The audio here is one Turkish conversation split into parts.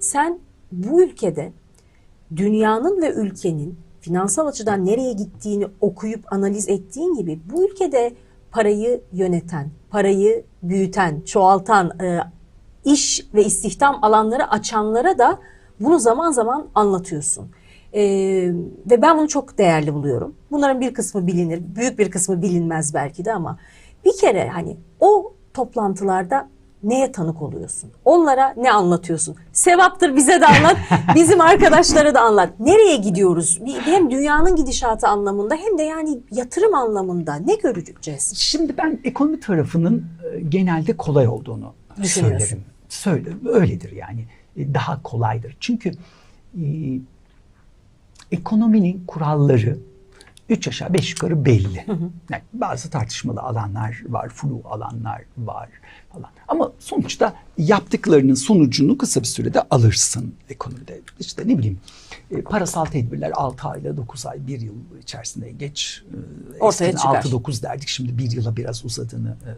Sen bu ülkede dünyanın ve ülkenin finansal açıdan nereye gittiğini okuyup analiz ettiğin gibi bu ülkede parayı yöneten, parayı büyüten, çoğaltan, e, iş ve istihdam alanları açanlara da bunu zaman zaman anlatıyorsun. E, ve ben bunu çok değerli buluyorum. Bunların bir kısmı bilinir, büyük bir kısmı bilinmez belki de ama bir kere hani o toplantılarda neye tanık oluyorsun? Onlara ne anlatıyorsun? Sevaptır bize de anlat, bizim arkadaşlara da anlat. Nereye gidiyoruz? Hem dünyanın gidişatı anlamında hem de yani yatırım anlamında ne göreceğiz? Şimdi ben ekonomi tarafının e, genelde kolay olduğunu söylerim. Söyle, öyledir yani. E, Daha kolaydır. Çünkü e, ekonominin kuralları üç aşağı beş yukarı belli. Yani bazı tartışmalı alanlar var, flu alanlar var falan. Ama sonuçta yaptıklarının sonucunu kısa bir sürede alırsın ekonomide. İşte ne bileyim e, parasal tedbirler 6 ayla 9 ay, 1 yıl içerisinde geç. E, Ortaya çıkar. 6-9 derdik şimdi bir yıla biraz uzadığını e,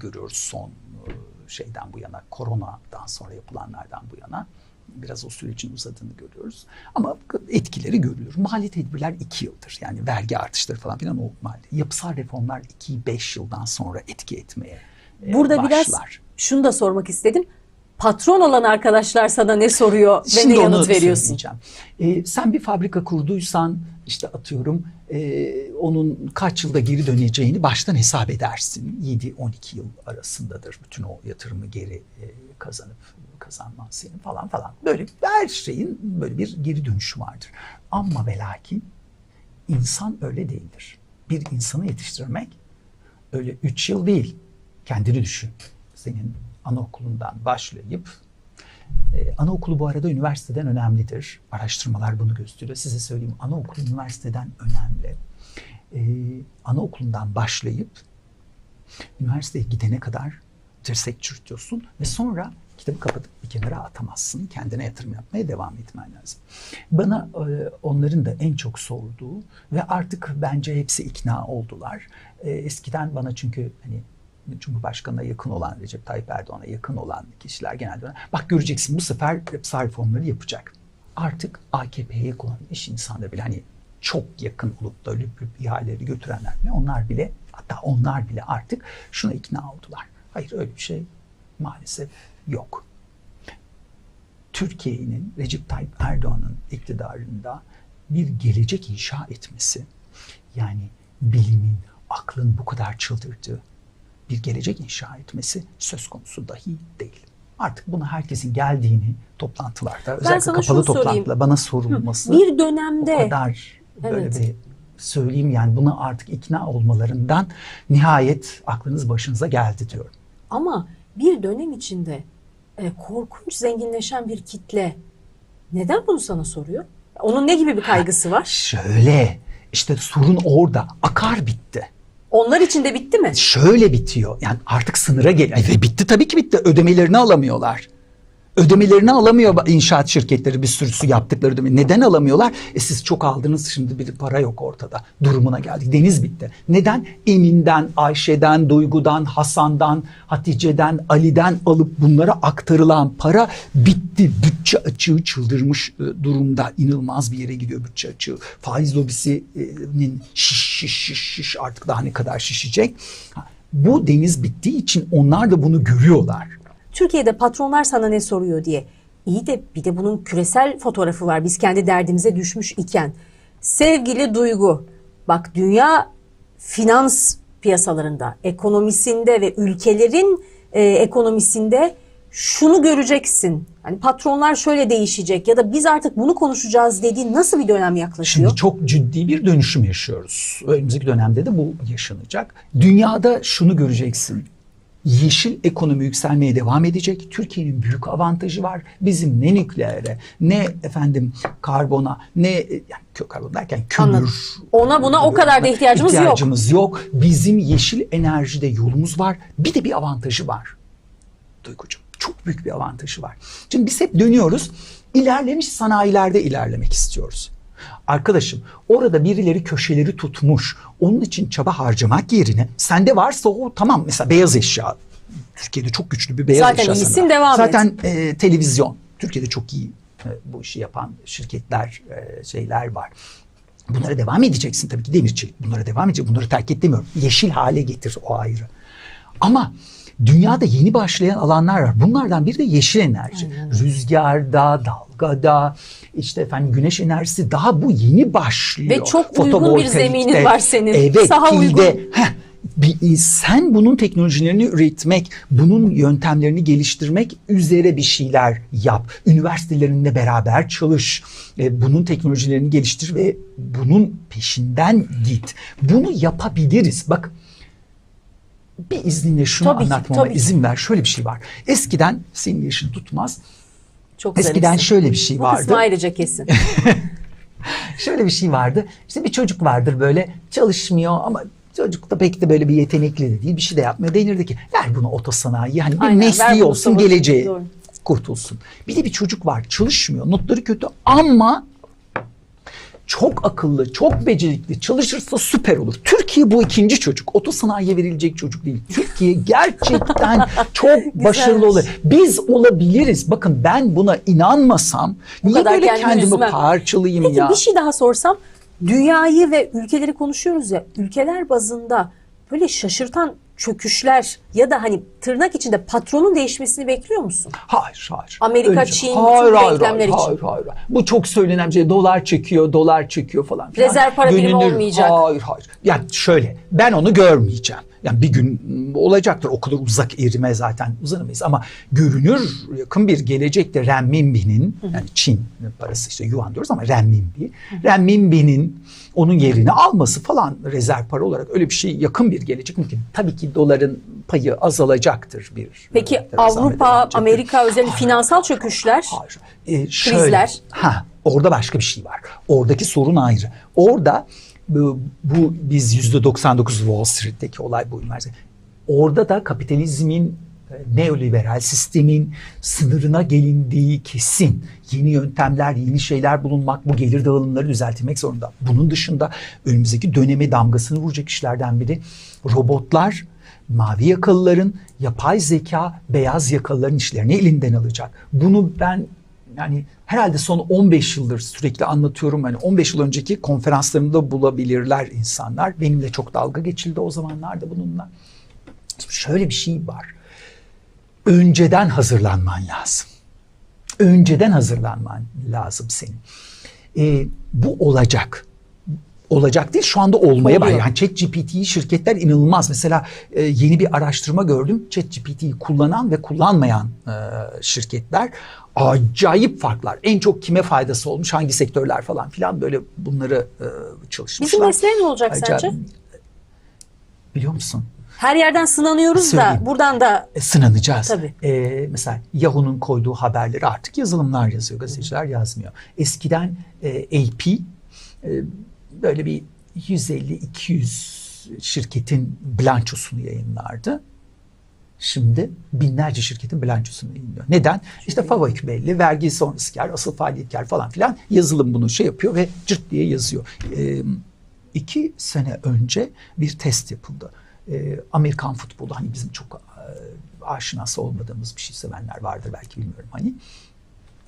görüyoruz son şeyden bu yana, koronadan sonra yapılanlardan bu yana biraz o sürecin uzadığını görüyoruz. Ama etkileri görülür. Mali tedbirler iki yıldır. Yani vergi artışları falan filan o mali. Yapısal reformlar 2-5 yıldan sonra etki etmeye e, Burada biraz başlar. şunu da sormak istedim. Patron olan arkadaşlar sana ne soruyor ve Şimdi ne yanıt veriyorsun? Ee, sen bir fabrika kurduysan işte atıyorum e, onun kaç yılda geri döneceğini baştan hesap edersin. 7-12 yıl arasındadır bütün o yatırımı geri e, kazanıp kazanman senin falan falan. Böyle her şeyin böyle bir geri dönüşü vardır. Ama ve lakin insan öyle değildir. Bir insanı yetiştirmek öyle 3 yıl değil. Kendini düşün. Senin anaokulundan başlayıp ee, anaokulu bu arada üniversiteden önemlidir. Araştırmalar bunu gösteriyor. Size söyleyeyim anaokulu üniversiteden önemli. Ee, anaokulundan başlayıp üniversiteye gidene kadar dirsek çürütüyorsun ve sonra kitabı kapatıp bir kenara atamazsın. Kendine yatırım yapmaya devam etmen lazım. Bana e, onların da en çok sorduğu ve artık bence hepsi ikna oldular. E, eskiden bana çünkü hani Cumhurbaşkanı'na yakın olan, Recep Tayyip Erdoğan'a yakın olan kişiler genelde bak göreceksin bu sefer yapısal reformları yapacak. Artık AKP'ye kullanmış insanlar bile hani çok yakın olup da lüp lüp ihaleleri götürenler bile onlar bile hatta onlar bile artık şuna ikna oldular. Hayır öyle bir şey maalesef yok. Türkiye'nin Recep Tayyip Erdoğan'ın iktidarında bir gelecek inşa etmesi yani bilimin, aklın bu kadar çıldırdığı bir gelecek inşa etmesi söz konusu dahi değil. Artık bunu herkesin geldiğini toplantılarda özellikle sana kapalı toplantıda bana sorulması Bir dönemde o kadar böyle Evet. bir söyleyeyim yani buna artık ikna olmalarından nihayet aklınız başınıza geldi diyorum. Ama bir dönem içinde e, korkunç zenginleşen bir kitle neden bunu sana soruyor? Onun ne gibi bir kaygısı var? Şöyle işte sorun orada akar bitti. Onlar için de bitti mi? Şöyle bitiyor yani artık sınıra gel ve bitti tabii ki bitti ödemelerini alamıyorlar. Ödemelerini alamıyor inşaat şirketleri bir sürüsü yaptıkları ödeme. Neden alamıyorlar? E siz çok aldınız şimdi bir para yok ortada. Durumuna geldik. Deniz bitti. Neden? Emin'den, Ayşe'den, Duygu'dan, Hasan'dan, Hatice'den, Ali'den alıp bunlara aktarılan para bitti. Bütçe açığı çıldırmış e, durumda. İnanılmaz bir yere gidiyor bütçe açığı. Faiz lobisinin şiş şiş şiş şiş artık daha ne kadar şişecek. Bu deniz bittiği için onlar da bunu görüyorlar. Türkiye'de patronlar sana ne soruyor diye. İyi de bir de bunun küresel fotoğrafı var. Biz kendi derdimize düşmüş iken. Sevgili Duygu, bak dünya finans piyasalarında, ekonomisinde ve ülkelerin e, ekonomisinde şunu göreceksin. Hani patronlar şöyle değişecek ya da biz artık bunu konuşacağız dediğin nasıl bir dönem yaklaşıyor? Şimdi çok ciddi bir dönüşüm yaşıyoruz. Önümüzdeki dönemde de bu yaşanacak. Dünyada şunu göreceksin. Yeşil ekonomi yükselmeye devam edecek. Türkiye'nin büyük avantajı var. Bizim ne nükleere, ne efendim karbona, ne yani kö- karbon derken kömür. Anladım. Ona buna o kadar da ihtiyacımız yok. ihtiyacımız yok. Bizim yeşil enerjide yolumuz var. Bir de bir avantajı var. Duygucuğum. Çok büyük bir avantajı var. Şimdi biz hep dönüyoruz. İlerlemiş sanayilerde ilerlemek istiyoruz. Arkadaşım orada birileri köşeleri tutmuş. Onun için çaba harcamak yerine sende varsa o tamam mesela beyaz eşya. Türkiye'de çok güçlü bir beyaz Zaten eşya iyisin, sanayi. devam et. Zaten e, televizyon Türkiye'de çok iyi e, bu işi yapan şirketler, e, şeyler var. Bunlara devam edeceksin tabii ki demir çelik. Bunlara devam edecek. Bunları terk et demiyorum. Yeşil hale getir o ayrı. Ama dünyada yeni başlayan alanlar var. Bunlardan biri de yeşil enerji. Rüzgarda, dalgada, işte efendim güneş enerjisi daha bu yeni başlıyor. Ve çok uygun bir zeminin var senin. Evet, Saha pilde. uygun. Heh, bir- e, sen bunun teknolojilerini üretmek, bunun yöntemlerini geliştirmek üzere bir şeyler yap. Üniversitelerinle beraber çalış. E, Bunun teknolojilerini geliştir ve bunun peşinden git. Bunu yapabiliriz. Bak bir izninle şunu Tabii ki, anlatmama tabii izin ver. Şöyle bir şey var. Eskiden senin yaşın tutmaz. Çok Eskiden isim. şöyle bir şey Bu vardı. kısmı ayrıca kesin. Şöyle bir şey vardı. İşte bir çocuk vardır böyle çalışmıyor ama çocuk da pek de böyle bir yetenekli de değil. Bir şey de yapmıyor. Denirdi ki ver bunu otosanayi. Hani bir Aynen, mesleği olsun geleceği Doğru. kurtulsun. Bir de bir çocuk var çalışmıyor. Notları kötü ama çok akıllı, çok becerikli, çalışırsa süper olur. Türkiye bu ikinci çocuk. Otosanayiye verilecek çocuk değil. Türkiye gerçekten çok başarılı olur. Biz olabiliriz. Bakın ben buna inanmasam niye kadar böyle kendimi kendimi parçalayayım Peki ya? bir şey daha sorsam. Dünyayı ve ülkeleri konuşuyoruz ya. Ülkeler bazında böyle şaşırtan çöküşler ya da hani tırnak içinde patronun değişmesini bekliyor musun? Hayır, hayır. Amerika, Öyle Çin, bütün denklemler için. Hayır, hayır, hayır. Bu çok söylenen bir şey. Dolar çekiyor, dolar çekiyor falan. filan. Rezerv para birimi olmayacak. Hayır, hayır. Yani şöyle, ben onu görmeyeceğim. Yani bir gün olacaktır. O kadar uzak erime zaten uzanamayız. Ama görünür yakın bir gelecekte renminbi'nin, yani Çin parası işte yuan diyoruz ama renminbi. Renminbi'nin onun yerini alması falan rezerv para olarak öyle bir şey yakın bir gelecek mümkün. Tabii ki doların payı azalacaktır bir. Peki e, Avrupa. Amerika Hayır. finansal çöküşler Hayır. Ee, şöyle, Krizler. Ha, orada başka bir şey var. Oradaki sorun ayrı. Orada bu, bu biz yüzde 99 Wall Street'teki olay bu üniversite. Orada da kapitalizmin e, neoliberal sistemin sınırına gelindiği kesin. Yeni yöntemler, yeni şeyler bulunmak, bu gelir dağılımları düzeltilmek zorunda. Bunun dışında önümüzdeki döneme damgasını vuracak işlerden biri robotlar, mavi yakalıların, yapay zeka, beyaz yakalıların işlerini elinden alacak. Bunu ben yani herhalde son 15 yıldır sürekli anlatıyorum. Yani 15 yıl önceki konferanslarımda bulabilirler insanlar. Benimle çok dalga geçildi o zamanlarda bununla. Şöyle bir şey var. Önceden hazırlanman lazım. Önceden hazırlanman lazım senin. Ee, bu olacak. Olacak değil şu anda olmaya var. Oluyor. Yani ChatGPT'yi şirketler inanılmaz. Mesela e, yeni bir araştırma gördüm. ChatGPT'yi kullanan ve kullanmayan e, şirketler acayip farklar. En çok kime faydası olmuş, hangi sektörler falan filan böyle bunları e, çalışmışlar. Bizim mesleğe ne olacak Acayip- sence? Biliyor musun? Her yerden sınanıyoruz da Söyleyeyim. buradan da E, sınanacağız. Tabii. E, mesela Yahoo'nun koyduğu haberleri artık yazılımlar yazıyor, gazeteciler yazmıyor. Eskiden e, AP e, böyle bir 150-200 şirketin bilançosunu yayınlardı. Şimdi binlerce şirketin bilançosunu yayınlıyor. Neden? İşte FAVÖK belli, vergi sonrası kar, asıl faaliyet kar falan filan yazılım bunu şey yapıyor ve cırt diye yazıyor. E, iki sene önce bir test yapıldı. E, Amerikan futbolu hani bizim çok e, aşinası olmadığımız bir şey sevenler vardır belki bilmiyorum hani.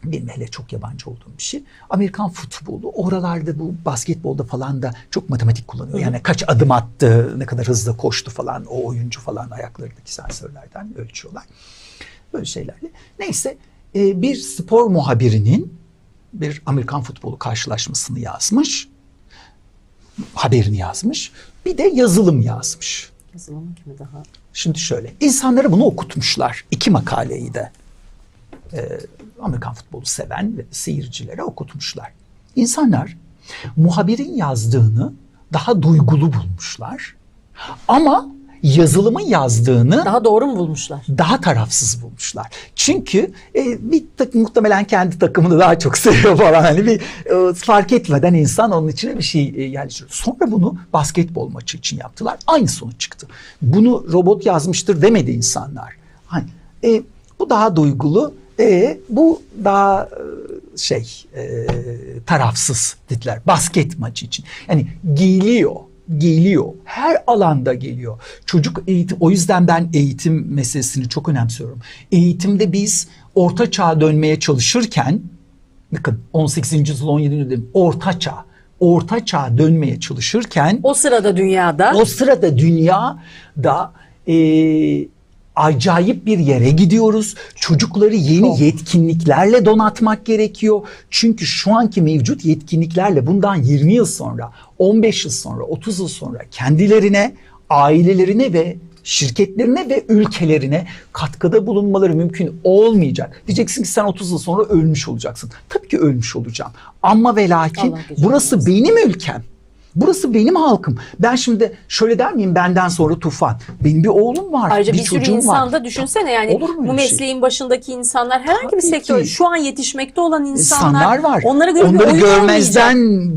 Benim hele çok yabancı olduğum bir şey. Amerikan futbolu oralarda bu basketbolda falan da çok matematik kullanıyor. Yani kaç adım attı, ne kadar hızlı koştu falan o oyuncu falan ayaklarındaki sensörlerden ölçüyorlar. Böyle şeylerle. Neyse e, bir spor muhabirinin bir Amerikan futbolu karşılaşmasını yazmış. Haberini yazmış. Bir de yazılım yazmış. yazılım kimi daha? Şimdi şöyle, insanlara bunu okutmuşlar. İki makaleyi de e, Amerikan futbolu seven ve seyircilere okutmuşlar. İnsanlar muhabirin yazdığını daha duygulu bulmuşlar. Ama yazılımın yazdığını Daha doğru mu bulmuşlar? daha tarafsız bulmuşlar. Çünkü e, bir tak, muhtemelen kendi takımını daha çok seviyor falan. Hani bir e, fark etmeden insan onun içine bir şey e, yerleştiriyor. Sonra bunu basketbol maçı için yaptılar. Aynı sonuç çıktı. Bunu robot yazmıştır demedi insanlar. Hani e, bu daha duygulu, e, bu daha e, şey e, tarafsız dediler basket maçı için. Yani giyiliyor. geliyor. Her alanda geliyor. Çocuk eğitim o yüzden ben eğitim meselesini çok önemsiyorum. Eğitimde biz orta çağa dönmeye çalışırken bakın 18. yüzyıl 17. yüzyıl orta çağ orta çağa dönmeye çalışırken O sırada dünyada o sırada dünya da e, acayip bir yere gidiyoruz. Çocukları yeni Çok. yetkinliklerle donatmak gerekiyor. Çünkü şu anki mevcut yetkinliklerle bundan 20 yıl sonra, 15 yıl sonra, 30 yıl sonra kendilerine, ailelerine ve şirketlerine ve ülkelerine katkıda bulunmaları mümkün olmayacak. Diyeceksin ki sen 30 yıl sonra ölmüş olacaksın. Tabii ki ölmüş olacağım. Ama ve lakin burası benim ülkem. Burası benim halkım. Ben şimdi şöyle der miyim benden sonra tufan. Benim bir oğlum var, Ayrıca bir, bir, sürü çocuğum insan var. da düşünsene yani Olur mu bu şey? mesleğin başındaki insanlar herhangi bir sektör şu an yetişmekte olan insanlar, İnsanlar var. Onlara göre onları görmezden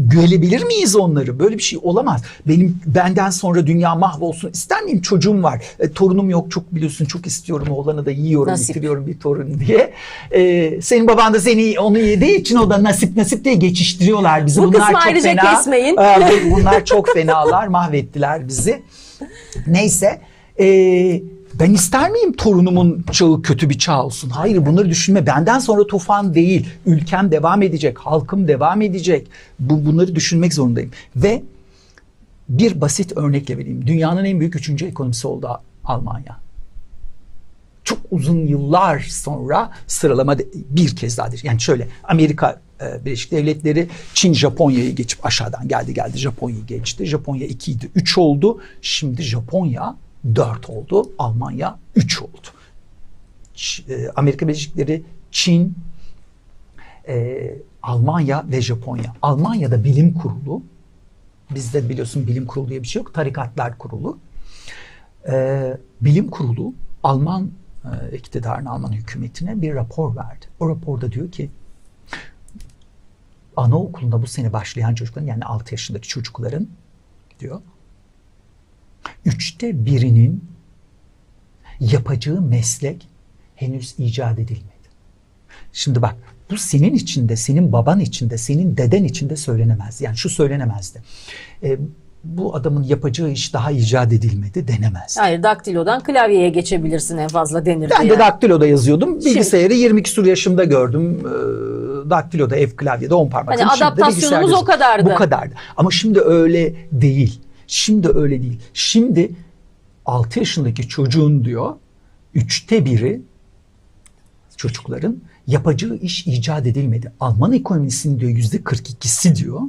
görebilir miyiz onları? Böyle bir şey olamaz. Benim benden sonra dünya mahvolsun ister miyim? Çocuğum var. E, torunum yok çok biliyorsun çok istiyorum. Oğlanı da yiyorum, Nasip. bitiriyorum bir torun diye. E, senin baban da seni onu yediği için o da nasip nasip diye geçiştiriyorlar bizi. Bu Bunlar kısmı çok ayrıca fena. kesmeyin. Ee, bunlar çok fenalar, mahvettiler bizi. Neyse. e, ben ister miyim torunumun çağı kötü bir çağ olsun? Hayır bunları düşünme. Benden sonra tufan değil. Ülkem devam edecek. Halkım devam edecek. Bu, bunları düşünmek zorundayım. Ve bir basit örnekle vereyim. Dünyanın en büyük üçüncü ekonomisi oldu Almanya. Çok uzun yıllar sonra sıralama bir kez daha. Yani şöyle Amerika e, Birleşik Devletleri Çin Japonya'yı geçip aşağıdan geldi geldi Japonya'yı geçti. Japonya 2 idi 3 oldu. Şimdi Japonya 4 oldu. Almanya 3 oldu. E, Amerika Birleşik Devletleri, Çin, e, Almanya ve Japonya. Almanya'da bilim kurulu, bizde biliyorsun bilim kurulu diye bir şey yok, tarikatlar kurulu. Bilim kurulu Alman iktidarına, Alman hükümetine bir rapor verdi. O raporda diyor ki, anaokulunda bu sene başlayan çocukların yani 6 yaşındaki çocukların diyor, üçte birinin yapacağı meslek henüz icat edilmedi. Şimdi bak bu senin içinde, senin baban içinde, senin deden içinde söylenemez. Yani şu söylenemezdi. E, bu adamın yapacağı iş daha icat edilmedi denemez. Hayır daktilodan klavyeye geçebilirsin en fazla denirdi. Ben de yani. daktiloda yazıyordum. Bilgisayarı 22 küsur yaşımda gördüm. Ee, daktiloda, ev klavyede 10 parmak. Hani Şimdi adaptasyonumuz o kadardı. Bu kadardı. Ama şimdi öyle değil. Şimdi öyle değil. Şimdi 6 yaşındaki çocuğun diyor üçte biri çocukların yapacağı iş icat edilmedi. Alman ekonomisinin diyor yüzde 42'si diyor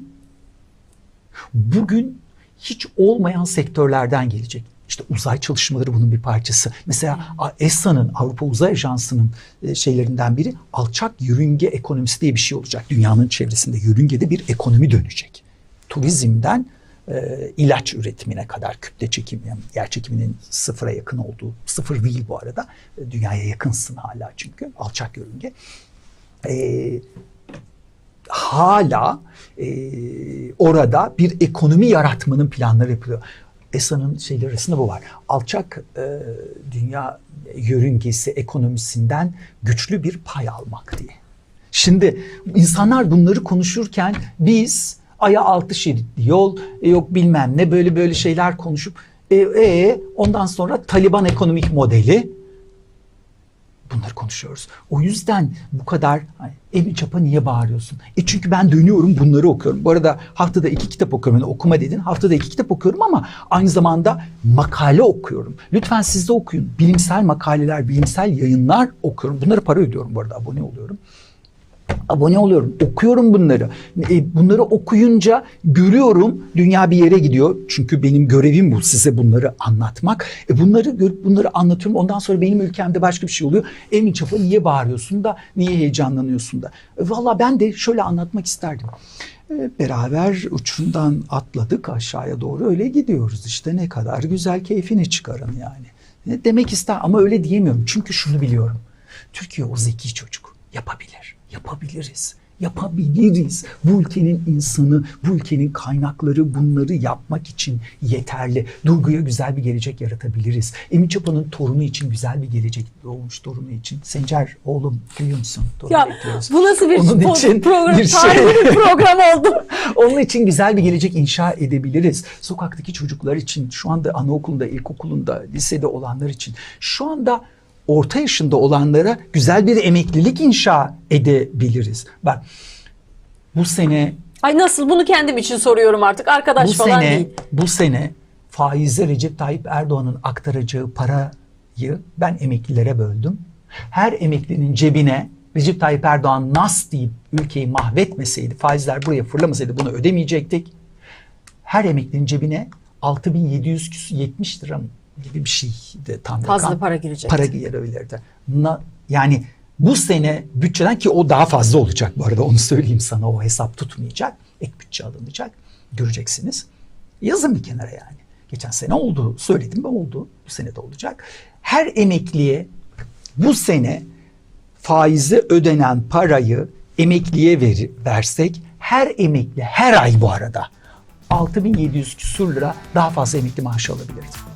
bugün hiç olmayan sektörlerden gelecek. İşte uzay çalışmaları bunun bir parçası. Mesela ESA'nın, Avrupa Uzay Ajansı'nın e, şeylerinden biri alçak yörünge ekonomisi diye bir şey olacak. Dünyanın çevresinde yörüngede bir ekonomi dönecek. Turizmden e, ilaç üretimine kadar kütle çekimi, yer çekiminin sıfıra yakın olduğu, sıfır değil bu arada. E, Dünyaya yakınsın hala çünkü alçak yörünge. E, hala e, orada bir ekonomi yaratmanın planları yapılıyor. ESA'nın şeyleri arasında bu var. Alçak e, dünya yörüngesi ekonomisinden güçlü bir pay almak diye. Şimdi insanlar bunları konuşurken biz aya altı şeritli yol e, yok bilmem ne böyle böyle şeyler konuşup e, e, ondan sonra Taliban ekonomik modeli bunları konuşuyoruz. O yüzden bu kadar Emin Çap'a niye bağırıyorsun? E çünkü ben dönüyorum bunları okuyorum. Bu arada haftada iki kitap okuyorum. Yani okuma dedin. Haftada iki kitap okuyorum ama aynı zamanda makale okuyorum. Lütfen siz de okuyun. Bilimsel makaleler, bilimsel yayınlar okuyorum. Bunları para ödüyorum bu arada. Abone oluyorum abone oluyorum. Okuyorum bunları. E, bunları okuyunca görüyorum dünya bir yere gidiyor. Çünkü benim görevim bu size bunları anlatmak. E, bunları görüp bunları anlatıyorum. Ondan sonra benim ülkemde başka bir şey oluyor. Emin Çapa niye bağırıyorsun da niye heyecanlanıyorsun da. E, Valla ben de şöyle anlatmak isterdim. E, beraber uçurumdan atladık aşağıya doğru öyle gidiyoruz işte ne kadar güzel keyfini çıkarın yani. Ne demek ister ama öyle diyemiyorum. Çünkü şunu biliyorum. Türkiye o zeki çocuk yapabilir. Yapabiliriz. Yapabiliriz. Bu ülkenin insanı, bu ülkenin kaynakları bunları yapmak için yeterli. Durgu'ya güzel bir gelecek yaratabiliriz. Emin Çapa'nın torunu için güzel bir gelecek doğmuş torunu için. Sencer oğlum duyuyor musun? Torunu Ya bekliyoruz. bu nasıl bir Onun po- için program, bir şey- bir program oldu. Onun için güzel bir gelecek inşa edebiliriz. Sokaktaki çocuklar için, şu anda anaokulunda, ilkokulunda, lisede olanlar için, şu anda orta yaşında olanlara güzel bir emeklilik inşa edebiliriz. Bak bu sene Ay nasıl bunu kendim için soruyorum artık arkadaş bu falan sene değil. bu sene faizle Recep Tayyip Erdoğan'ın aktaracağı parayı ben emeklilere böldüm. Her emeklinin cebine Recep Tayyip Erdoğan nas deyip ülkeyi mahvetmeseydi, faizler buraya fırlamasaydı bunu ödemeyecektik. Her emeklinin cebine 6770 lira mı gibi bir şey de tam Fazla rakam. para girecekti. Para. Na- Yani bu sene bütçeden ki o daha fazla olacak bu arada onu söyleyeyim sana o hesap tutmayacak. Ek bütçe alınacak. Göreceksiniz. Yazın bir kenara yani. Geçen sene oldu. Söyledim ve oldu. Bu sene de olacak. Her emekliye bu sene faize ödenen parayı emekliye ver, versek her emekli her ay bu arada 6700 küsur lira daha fazla emekli maaşı alabilirdi.